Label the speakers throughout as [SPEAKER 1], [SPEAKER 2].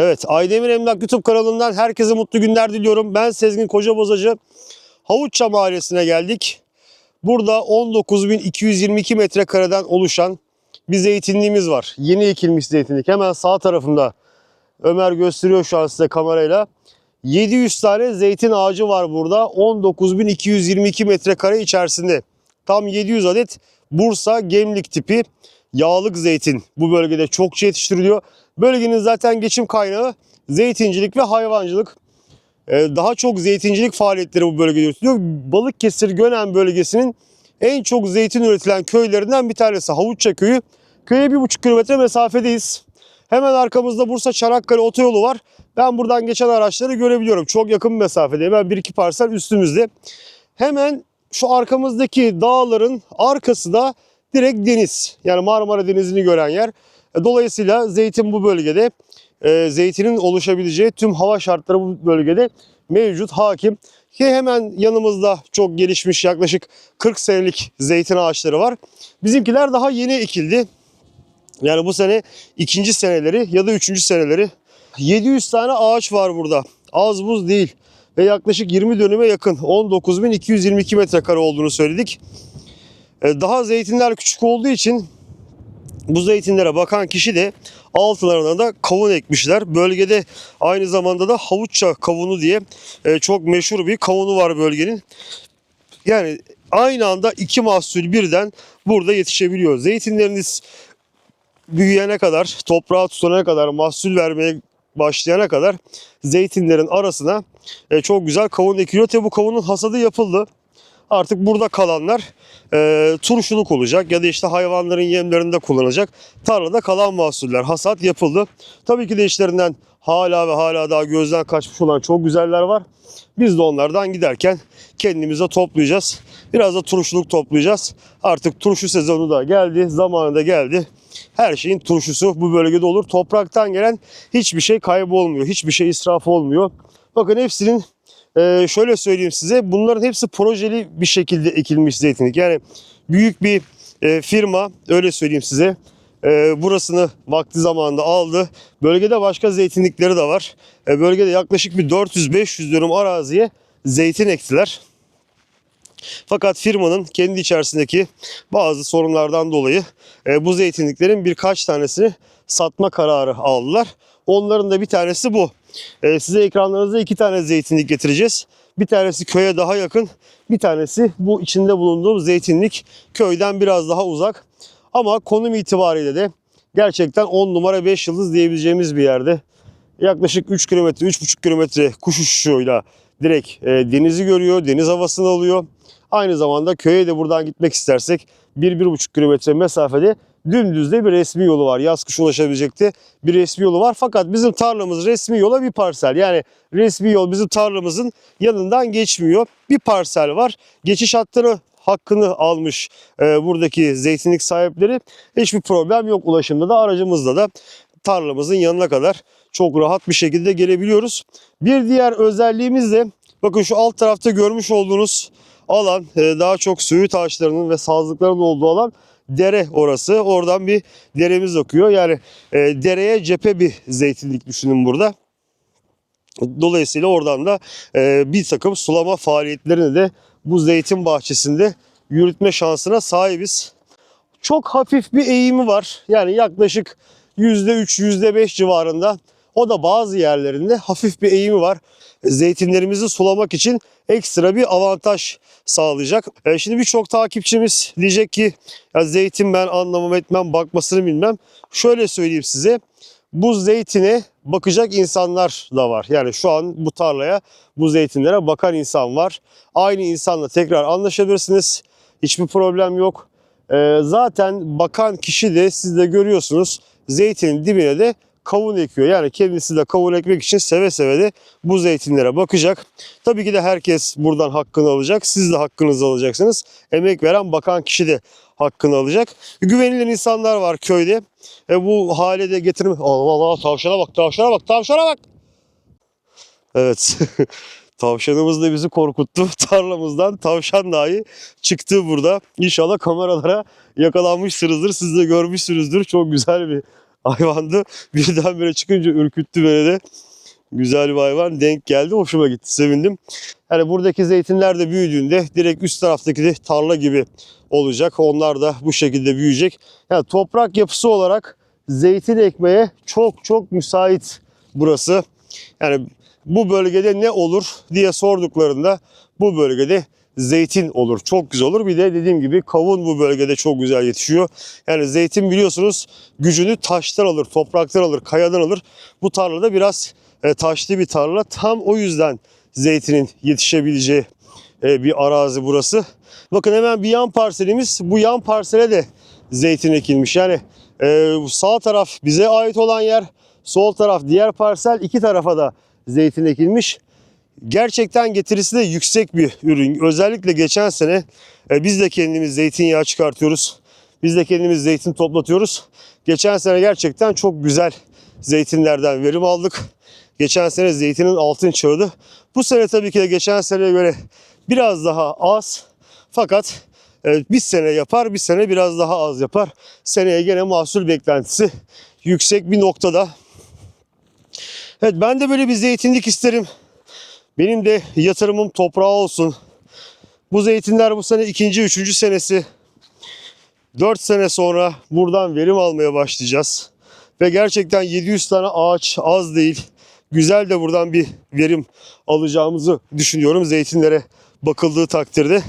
[SPEAKER 1] Evet, Aydemir Emlak YouTube kanalından herkese mutlu günler diliyorum. Ben Sezgin Kocabozacı. Havuçça Mahallesi'ne geldik. Burada 19.222 metrekareden oluşan bir zeytinliğimiz var. Yeni ekilmiş zeytinlik. Hemen sağ tarafımda Ömer gösteriyor şu an size kamerayla. 700 tane zeytin ağacı var burada. 19.222 metrekare içerisinde. Tam 700 adet Bursa Gemlik tipi yağlık zeytin bu bölgede çokça yetiştiriliyor. Bölgenin zaten geçim kaynağı zeytincilik ve hayvancılık. Ee, Daha çok zeytincilik faaliyetleri bu bölgede yürütülüyor. Balıkesir Gönen bölgesinin en çok zeytin üretilen köylerinden bir tanesi Havuçça köyü. Köye bir buçuk kilometre mesafedeyiz. Hemen arkamızda Bursa Çanakkale otoyolu var. Ben buradan geçen araçları görebiliyorum. Çok yakın bir mesafede. Hemen bir iki parsel üstümüzde. Hemen şu arkamızdaki dağların arkası da direkt deniz. Yani Marmara Denizi'ni gören yer. E, Dolayısıyla zeytin bu bölgede, e, zeytinin oluşabileceği tüm hava şartları bu bölgede mevcut, hakim. Ki hemen yanımızda çok gelişmiş yaklaşık 40 senelik zeytin ağaçları var. Bizimkiler daha yeni ekildi. Yani bu sene ikinci seneleri ya da üçüncü seneleri. 700 tane ağaç var burada. Az buz değil. Ve yaklaşık 20 dönüme yakın 19.222 metrekare olduğunu söyledik. E, Daha zeytinler küçük olduğu için bu zeytinlere bakan kişi de altlarına da kavun ekmişler. Bölgede aynı zamanda da havuçça kavunu diye e, çok meşhur bir kavunu var bölgenin. Yani aynı anda iki mahsul birden burada yetişebiliyor. Zeytinleriniz büyüyene kadar, toprağa tutunana kadar, mahsul vermeye başlayana kadar zeytinlerin arasına e, çok güzel kavun ekiliyor. Tabi bu kavunun hasadı yapıldı. Artık burada kalanlar e, turşuluk olacak ya da işte hayvanların yemlerinde kullanacak. Tarlada kalan mahsuller hasat yapıldı. Tabii ki de işlerinden hala ve hala daha gözden kaçmış olan çok güzeller var. Biz de onlardan giderken kendimize toplayacağız. Biraz da turşuluk toplayacağız. Artık turşu sezonu da geldi, zamanı da geldi. Her şeyin turşusu bu bölgede olur. Topraktan gelen hiçbir şey kaybolmuyor. Hiçbir şey israf olmuyor. Bakın hepsinin e, şöyle söyleyeyim size. Bunların hepsi projeli bir şekilde ekilmiş zeytinlik. Yani büyük bir e, firma öyle söyleyeyim size. E, burasını vakti zamanında aldı. Bölgede başka zeytinlikleri de var. E, bölgede yaklaşık bir 400-500 dönüm araziye zeytin ektiler. Fakat firmanın kendi içerisindeki bazı sorunlardan dolayı e, bu zeytinliklerin birkaç tanesini satma kararı aldılar. Onların da bir tanesi bu. E, size ekranlarınızda iki tane zeytinlik getireceğiz. Bir tanesi köye daha yakın, bir tanesi bu içinde bulunduğum zeytinlik köyden biraz daha uzak. Ama konum itibariyle de gerçekten 10 numara 5 yıldız diyebileceğimiz bir yerde. Yaklaşık 3 kilometre, 3,5 kilometre kuş uçuşuyla direkt e, denizi görüyor, deniz havasını alıyor. Aynı zamanda köye de buradan gitmek istersek 1-1,5 kilometre mesafede dümdüz de bir resmi yolu var. Yaz kış ulaşabilecekti bir resmi yolu var. Fakat bizim tarlamız resmi yola bir parsel. Yani resmi yol bizim tarlamızın yanından geçmiyor. Bir parsel var. Geçiş hattını hakkını almış e, buradaki zeytinlik sahipleri. Hiçbir problem yok ulaşımda da aracımızla da tarlamızın yanına kadar çok rahat bir şekilde gelebiliyoruz. Bir diğer özelliğimiz de bakın şu alt tarafta görmüş olduğunuz alan e, daha çok söğüt ağaçlarının ve sazlıkların olduğu alan dere orası. Oradan bir deremiz akıyor. Yani e, dereye cephe bir zeytinlik düşünün burada. Dolayısıyla oradan da e, bir takım sulama faaliyetlerini de bu zeytin bahçesinde yürütme şansına sahibiz. Çok hafif bir eğimi var. Yani yaklaşık %3, %5 civarında. O da bazı yerlerinde hafif bir eğimi var. Zeytinlerimizi sulamak için ekstra bir avantaj sağlayacak. E, şimdi birçok takipçimiz diyecek ki ya zeytin ben anlamam etmem bakmasını bilmem. Şöyle söyleyeyim size bu zeytine bakacak insanlar da var. Yani şu an bu tarlaya, bu zeytinlere bakan insan var. Aynı insanla tekrar anlaşabilirsiniz. Hiçbir problem yok. Ee, zaten bakan kişi de siz de görüyorsunuz zeytinin dibine de kavun ekiyor. Yani kendisi de kavun ekmek için seve seve de bu zeytinlere bakacak. Tabii ki de herkes buradan hakkını alacak. Siz de hakkınızı alacaksınız. Emek veren bakan kişi de hakkını alacak. Güvenilir insanlar var köyde. E bu hale de getirme. Allah Allah tavşana bak tavşana bak tavşana bak. Evet. Tavşanımız da bizi korkuttu. Tarlamızdan tavşan dahi çıktı burada. İnşallah kameralara yakalanmışsınızdır. Siz de görmüşsünüzdür. Çok güzel bir hayvandı. Birdenbire çıkınca ürküttü beni de. Güzel bir hayvan denk geldi. Hoşuma gitti. Sevindim. Yani buradaki zeytinler de büyüdüğünde direkt üst taraftaki de tarla gibi olacak. Onlar da bu şekilde büyüyecek. Yani toprak yapısı olarak zeytin ekmeye çok çok müsait burası. Yani bu bölgede ne olur diye sorduklarında bu bölgede zeytin olur. Çok güzel olur. Bir de dediğim gibi kavun bu bölgede çok güzel yetişiyor. Yani zeytin biliyorsunuz gücünü taştan alır, topraktan alır, kayadan alır. Bu tarlada biraz e, taşlı bir tarla. Tam o yüzden zeytinin yetişebileceği e, bir arazi burası. Bakın hemen bir yan parselimiz. Bu yan parsele de zeytin ekilmiş. Yani e, sağ taraf bize ait olan yer, sol taraf diğer parsel. iki tarafa da zeytin ekilmiş. Gerçekten getirisi de yüksek bir ürün. Özellikle geçen sene e, biz de kendimiz zeytinyağı çıkartıyoruz. Biz de kendimiz zeytin toplatıyoruz. Geçen sene gerçekten çok güzel zeytinlerden verim aldık. Geçen sene zeytinin altın çağıydı. Bu sene tabii ki de geçen seneye göre biraz daha az. Fakat e, bir sene yapar, bir sene biraz daha az yapar. Seneye gene mahsul beklentisi yüksek bir noktada. Evet ben de böyle bir zeytinlik isterim. Benim de yatırımım toprağa olsun. Bu zeytinler bu sene ikinci, üçüncü senesi. 4 sene sonra buradan verim almaya başlayacağız. Ve gerçekten 700 tane ağaç az değil. Güzel de buradan bir verim alacağımızı düşünüyorum zeytinlere bakıldığı takdirde.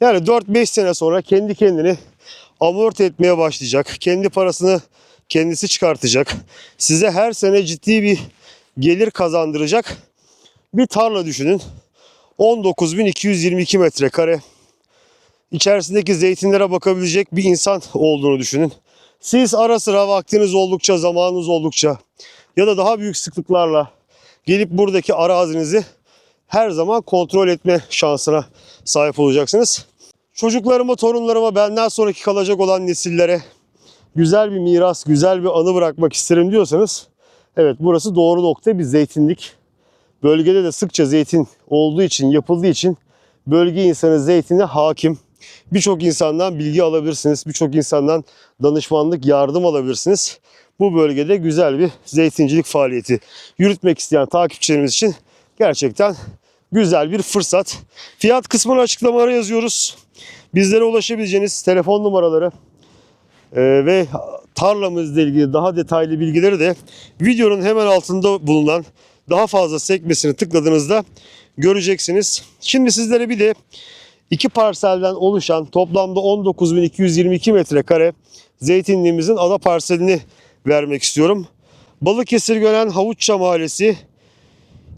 [SPEAKER 1] Yani 4-5 sene sonra kendi kendini amorti etmeye başlayacak. Kendi parasını kendisi çıkartacak. Size her sene ciddi bir gelir kazandıracak bir tarla düşünün. 19.222 metrekare. İçerisindeki zeytinlere bakabilecek bir insan olduğunu düşünün. Siz ara sıra vaktiniz oldukça, zamanınız oldukça ya da daha büyük sıklıklarla gelip buradaki arazinizi her zaman kontrol etme şansına sahip olacaksınız. Çocuklarıma, torunlarıma, benden sonraki kalacak olan nesillere güzel bir miras, güzel bir anı bırakmak isterim diyorsanız evet burası doğru nokta bir zeytinlik. Bölgede de sıkça zeytin olduğu için, yapıldığı için bölge insanı zeytine hakim. Birçok insandan bilgi alabilirsiniz. Birçok insandan danışmanlık, yardım alabilirsiniz. Bu bölgede güzel bir zeytincilik faaliyeti yürütmek isteyen takipçilerimiz için gerçekten güzel bir fırsat. Fiyat kısmını açıklamalara yazıyoruz. Bizlere ulaşabileceğiniz telefon numaraları e, ve tarlamızla ilgili daha detaylı bilgileri de videonun hemen altında bulunan daha fazla sekmesini tıkladığınızda göreceksiniz. Şimdi sizlere bir de iki parselden oluşan toplamda 19.222 metrekare zeytinliğimizin ada parselini vermek istiyorum. Balıkesir Gönen Havuçça Mahallesi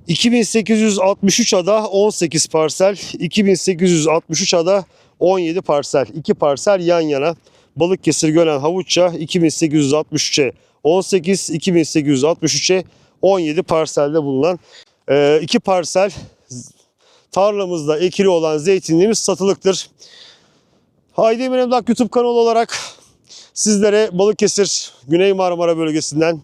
[SPEAKER 1] 2863 ada 18 parsel, 2863 ada 17 parsel. 2 parsel yan yana. Balıkesir Gönen Havuçça 2863'e 18, 2863'e 17 parselde bulunan e, iki parsel tarlamızda ekili olan zeytinliğimiz satılıktır. Haydi Emir Emlak YouTube kanalı olarak sizlere Balıkesir, Güney Marmara bölgesinden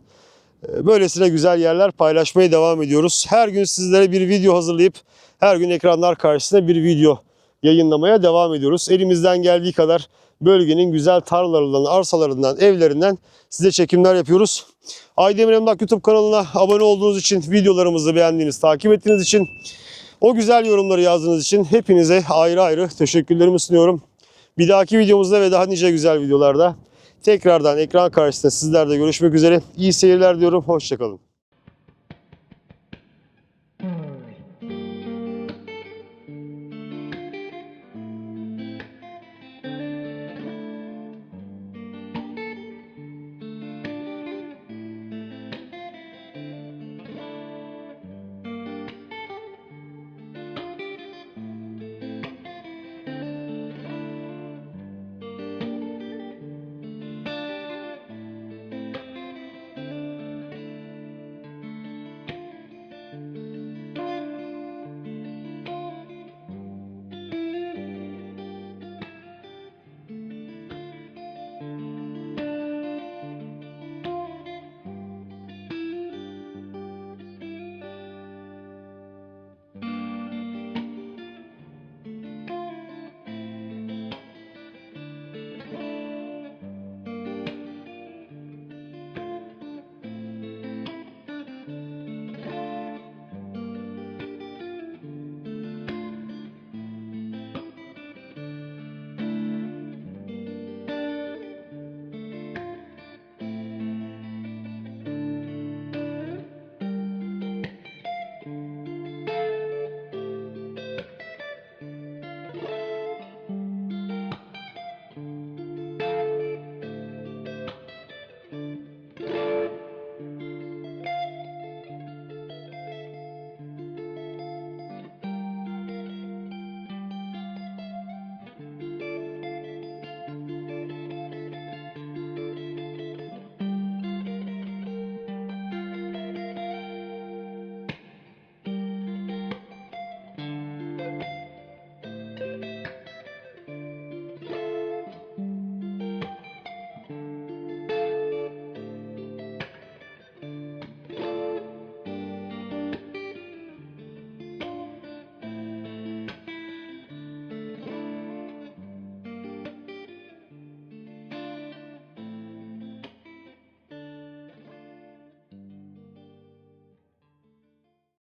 [SPEAKER 1] böylesine güzel yerler paylaşmaya devam ediyoruz. Her gün sizlere bir video hazırlayıp her gün ekranlar karşısında bir video yayınlamaya devam ediyoruz. Elimizden geldiği kadar bölgenin güzel tarlalarından, arsalarından, evlerinden size çekimler yapıyoruz. Aydemir Emlak YouTube kanalına abone olduğunuz için, videolarımızı beğendiğiniz, takip ettiğiniz için, o güzel yorumları yazdığınız için hepinize ayrı ayrı teşekkürlerimi sunuyorum. Bir dahaki videomuzda ve daha nice güzel videolarda tekrardan ekran karşısında sizlerle görüşmek üzere. İyi seyirler diyorum. Hoşçakalın.